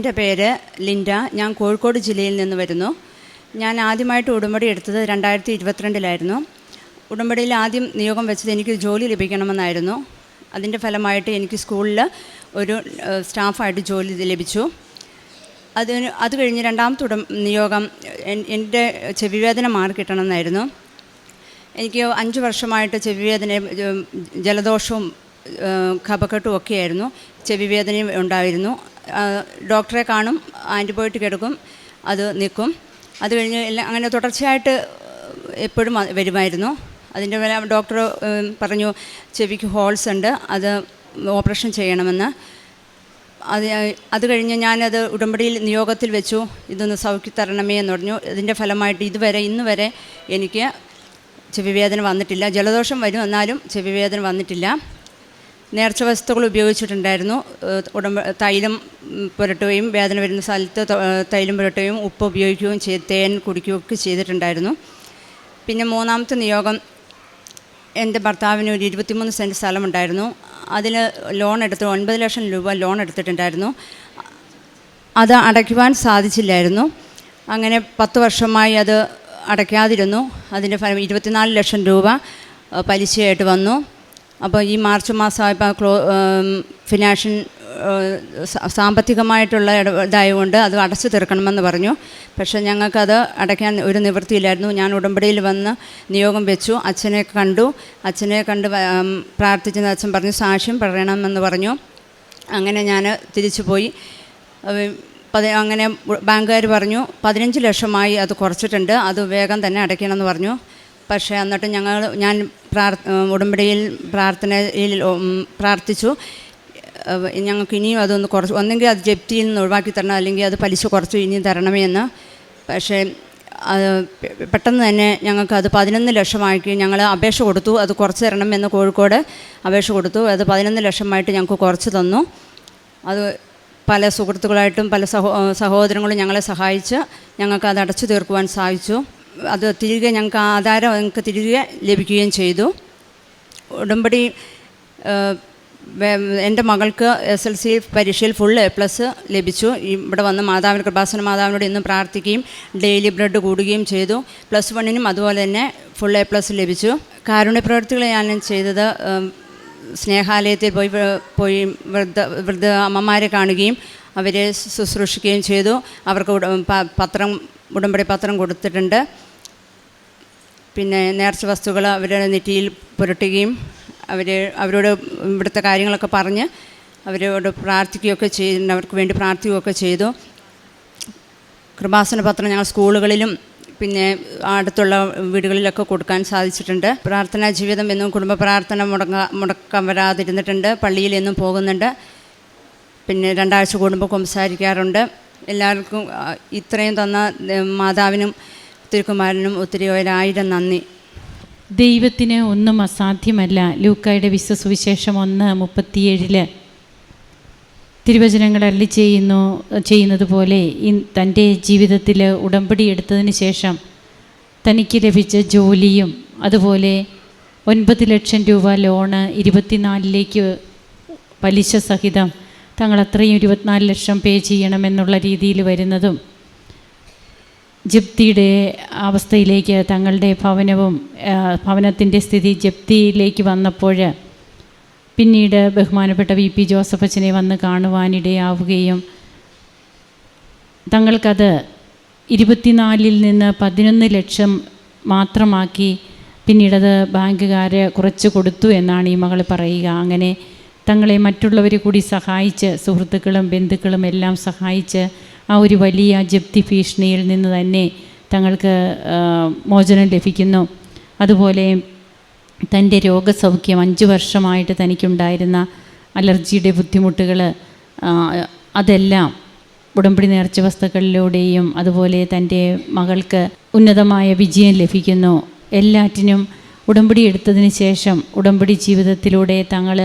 എന്റെ പേര് ലിൻഡ. ഞാൻ കോഴിക്കോട് ജില്ലയിൽ നിന്ന് വരുന്നു. ഞാൻ ആദ്യമായിട്ട് ഉടമ്പടി എടുത്തത് രണ്ടായിരത്തി ഇരുപത്തിരണ്ടിലായിരുന്നു ഉടമ്പടിയിൽ ആദ്യം നിയോഗം വെച്ചത് എനിക്ക് ജോലി ലഭിക്കണമെന്നായിരുന്നു. അതിന്റെ ഫലമായിട്ട് എനിക്ക് സ്കൂളിൽ ഒരു സ്റ്റാഫായിട്ട് ജോലി ലഭിച്ചു. അതിന് അത് കഴിഞ്ഞ് രണ്ടാമത്തെ ഉടം നിയോഗം എൻ- എന്റെ ചെവിവേദന മാറി കിട്ടണമെന്നായിരുന്നു. എനിക്ക് അഞ്ച് വർഷമായിട്ട് ചെവിവേദന ജലദോഷവും കപക്കെട്ടും ഒക്കെയായിരുന്നു. ചെവിവേദനയും ഉണ്ടായിരുന്നു. ഡോക്ടറെ കാണും ആന്റിബയോട്ടിക് എടുക്കും അത് നിൽക്കും. അത് കഴിഞ്ഞ് എല്ലാം അങ്ങനെ തുടർച്ചയായിട്ട് എപ്പോഴും വരുമായിരുന്നു. അതിന്റെ വില ഡോക്ടർ പറഞ്ഞു ചെവിക്ക് ഹോൾസ് ഉണ്ട് അത് ഓപ്പറേഷൻ ചെയ്യണമെന്ന്. അത് അത് കഴിഞ്ഞ് ഞാനത് ഉടമ്പടിയിൽ നിയോഗത്തിൽ വെച്ചു. ഇതൊന്ന് സൗഖ്യ തരണമേ എന്ന് പറഞ്ഞു. ഇതിന്റെ ഫലമായിട്ട് ഇതുവരെ ഇന്ന് വരെ എനിക്ക് ചെവിവേദന വന്നിട്ടില്ല. ജലദോഷം വരും എന്നാലും ചെവിവേദന വന്നിട്ടില്ല. നേർച്ച വസ്തുക്കൾ ഉപയോഗിച്ചിട്ടുണ്ടായിരുന്നു. ഉടമ്പ തൈലം പുരട്ടുകയും വേദന വരുന്ന സ്ഥലത്ത് തൈലം പുരട്ടുകയും ഉപ്പ് ഉപയോഗിക്കുകയും ചെയ്ത് തേൻ കുടിക്കുകയൊക്കെ ചെയ്തിട്ടുണ്ടായിരുന്നു. പിന്നെ മൂന്നാമത്തെ നിയോഗം എന്റെ ഭർത്താവിന് ഒരു ഇരുപത്തിമൂന്ന് സെന്റ് സ്ഥലമുണ്ടായിരുന്നു. അതിന് ലോൺ എടുത്ത് ഒൻപത് ലക്ഷം രൂപ ലോൺ എടുത്തിട്ടുണ്ടായിരുന്നു. അത് അടയ്ക്കുവാൻ സാധിച്ചില്ലായിരുന്നു. അങ്ങനെ പത്ത് വർഷമായി അത് അടയ്ക്കാതിരുന്നു. അതിന്റെ ഫലം ഇരുപത്തിനാല് ലക്ഷം രൂപ പലിശയായിട്ട് വന്നു. അപ്പോൾ ഈ മാർച്ച് മാസമായപ്പോൾ ക്ലോ ഫിനാൻഷ്യൽ സാമ്പത്തികമായിട്ടുള്ള ഇതായതുകൊണ്ട് അത് അടച്ചു തീർക്കണമെന്ന് പറഞ്ഞു. പക്ഷേ ഞങ്ങൾക്കത് അടയ്ക്കാൻ ഒരു നിവൃത്തിയില്ലായിരുന്നു. ഞാൻ ഉടമ്പടിയിൽ വന്ന് നിയോഗം വെച്ചു. അച്ഛനെ കണ്ടു. അച്ഛനെ കണ്ട് പ്രാർത്ഥിച്ചെന്ന് അച്ഛൻ പറഞ്ഞു സാക്ഷ്യം പറയണമെന്ന് പറഞ്ഞു. അങ്ങനെ ഞാൻ തിരിച്ചു പോയി. അങ്ങനെ ബാങ്കുകാർ പറഞ്ഞു പതിനഞ്ച് ലക്ഷമായി അത് കുറച്ചിട്ടുണ്ട്. അത് വേഗം തന്നെ അടയ്ക്കണമെന്ന് പറഞ്ഞു. പക്ഷേ എന്നിട്ട് ഞങ്ങൾ ഞാൻ പ്രാർ ഉടമ്പടിയിൽ പ്രാർത്ഥനയിൽ പ്രാർത്ഥിച്ചു. ഞങ്ങൾക്ക് ഇനിയും അതൊന്ന് കുറച്ച് ഒന്നെങ്കിൽ അത് ജപ്തിയിൽ നിന്ന് ഒഴിവാക്കി തരണം അല്ലെങ്കിൽ അത് പലിശ കുറച്ച് ഇനിയും തരണമേ എന്ന്. പക്ഷേ പെട്ടെന്ന് തന്നെ ഞങ്ങൾക്ക് അത് പതിനൊന്ന് ലക്ഷമാക്കി ഞങ്ങൾ അപേക്ഷ കൊടുത്തു. അത് കുറച്ച് തരണം എന്ന് കോഴിക്കോട് അപേക്ഷ കൊടുത്തു. അത് പതിനൊന്ന് ലക്ഷമായിട്ട് ഞങ്ങൾക്ക് കുറച്ച് തന്നു. അത് പല സുഹൃത്തുക്കളായിട്ടും പല സഹോ സഹോദരങ്ങളും ഞങ്ങളെ സഹായിച്ച് ഞങ്ങൾക്ക് അത് അടച്ചു തീർക്കുവാൻ സാധിച്ചു. അത് തിരികെ ഞങ്ങൾക്ക് ആധാരം ഞങ്ങൾക്ക് തിരികെ ലഭിക്കുകയും ചെയ്തു. ഉടമ്പടി എന്റെ മകൾക്ക് എസ് എൽ സി പരീക്ഷയിൽ ഫുൾ എ പ്ലസ് ലഭിച്ചു. ഇവിടെ വന്ന് മാതാവിന് കൃപാസന മാതാവിനോട് ഇന്നും പ്രാർത്ഥിക്കുകയും ഡെയിലി ബ്ലഡ് കൂടുകയും ചെയ്തു. പ്ലസ് വണ്ണിനും അതുപോലെ തന്നെ ഫുൾ എ പ്ലസ് ലഭിച്ചു. കാരുണ്യ പ്രവർത്തികൾ ഞാൻ ചെയ്തത് സ്നേഹാലയത്തിൽ പോയി പോയി വൃദ്ധ വൃദ്ധ അമ്മമാരെ കാണുകയും അവരെ ശുശ്രൂഷിക്കുകയും ചെയ്തു. അവർക്ക് പത്രം ഉടമ്പടി പത്രം കൊടുത്തിട്ടുണ്ട്. പിന്നെ നേർച്ച വസ്തുക്കൾ അവരുടെ നെറ്റിയിൽ പുരട്ടുകയും അവർ അവരോട് ഇവിടുത്തെ കാര്യങ്ങളൊക്കെ പറഞ്ഞ് അവരോട് പ്രാർത്ഥിക്കുകയൊക്കെ ചെയ്തിട്ടുണ്ട് അവർക്ക് വേണ്ടി പ്രാർത്ഥിക്കുകയൊക്കെ ചെയ്തു. കൃപാസന പത്രം ഞങ്ങൾ സ്കൂളുകളിലും പിന്നെ അടുത്തുള്ള വീടുകളിലൊക്കെ കൊടുക്കാൻ സാധിച്ചിട്ടുണ്ട്. പ്രാർത്ഥനാ ജീവിതം എന്നും കുടുംബ പ്രാർത്ഥന മുടങ്ങ മുടക്കം വരാതിരുന്നിട്ടുണ്ട്. പള്ളിയിൽ എന്നും പോകുന്നുണ്ട്. പിന്നെ രണ്ടാഴ്ച കൂടുമ്പോൾ സംസാരിക്കാറുണ്ട് എല്ലാവർക്കും ഇത്രയും തന്ന മാതാവിനും തിരുക്കുമാരനും ഒത്തിരി ഒരായിരം നന്ദി. ദൈവത്തിന് ഒന്നും അസാധ്യമല്ല. ലൂക്കായുടെ വിശ്വസുവിശേഷം ഒന്ന് മുപ്പത്തിയേഴിൽ. തിരുവചനങ്ങൾ അല്ലി ചെയ്യുന്നു ചെയ്യുന്നത് പോലെ തന്റെ ജീവിതത്തിൽ ഉടമ്പടി എടുത്തതിന് ശേഷം തനിക്ക് ലഭിച്ച ജോലിയും അതുപോലെ ഒൻപത് ലക്ഷം രൂപ ലോണ് ഇരുപത്തിനാലിലേക്ക് പലിശ സഹിതം തങ്ങൾ അത്രയും ഇരുപത്തിനാല് ലക്ഷം പേ ചെയ്യണമെന്നുള്ള രീതിയിൽ വരുന്നതും ജപ്തിയുടെ അവസ്ഥയിലേക്ക് തങ്ങളുടെ ഭവനവും ഭവനത്തിന്റെ സ്ഥിതി ജപ്തിയിലേക്ക് വന്നപ്പോൾ പിന്നീട് ബഹുമാനപ്പെട്ട വി പി ജോസഫ് അച്ഛനെ വന്ന് കാണുവാനിടയാവുകയും തങ്ങൾക്കത് ഇരുപത്തിനാലിൽ നിന്ന് പതിനൊന്ന് ലക്ഷം മാത്രമാക്കി പിന്നീടത് ബാങ്കുകാരെ കുറച്ച് കൊടുത്തു എന്നാണ് ഈ മകൾ പറയുക. അങ്ങനെ തങ്ങളെ മറ്റുള്ളവർ കൂടി സഹായിച്ച് സുഹൃത്തുക്കളും ബന്ധുക്കളും എല്ലാം സഹായിച്ച് ആ ഒരു വലിയ ജപ്തി ഭീഷണിയിൽ നിന്ന് തന്നെ തങ്ങൾക്ക് മോചനം ലഭിക്കുന്നു. അതുപോലെ തന്റെ രോഗസൗഖ്യം അഞ്ച് വർഷമായിട്ട് തനിക്കുണ്ടായിരുന്ന അലർജിയുടെ ബുദ്ധിമുട്ടുകൾ അതെല്ലാം ഉടമ്പടി നേർച്ച വസ്തുക്കളിലൂടെയും അതുപോലെ തന്റെ മകൾക്ക് ഉന്നതമായ വിജയം ലഭിക്കുന്നു. എല്ലാറ്റിനും ഉടമ്പടി എടുത്തതിന് ശേഷം ഉടമ്പടി ജീവിതത്തിലൂടെ തങ്ങൾ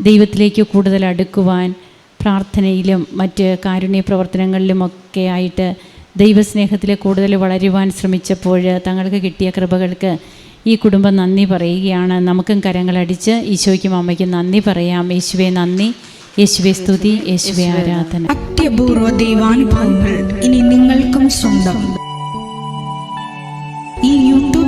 ദൈവത്തിലേക്ക് കൂടുതൽ അടുക്കുവാൻ പ്രാർത്ഥനയിലും മറ്റ് കാരുണ്യ പ്രവർത്തനങ്ങളിലുമൊക്കെ ആയിട്ട് ദൈവസ്നേഹത്തിൽ കൂടുതൽ വളരുവാൻ ശ്രമിച്ചപ്പോൾ തങ്ങൾക്ക് കിട്ടിയ കൃപകൾക്ക് ഈ കുടുംബം നന്ദി പറയുകയാണ്. നമുക്കും കരങ്ങളടിച്ച് ഈശോയ്ക്കും അമ്മയ്ക്കും നന്ദി പറയാം. യേശുവെ നന്ദി. യേശുവെ സ്തുതി. യേശുവെ ആരാധന. അത്യപൂർവ ദൈവാനുഭവങ്ങൾ ഇനി നിങ്ങൾക്കും സ്വന്തം. ഈ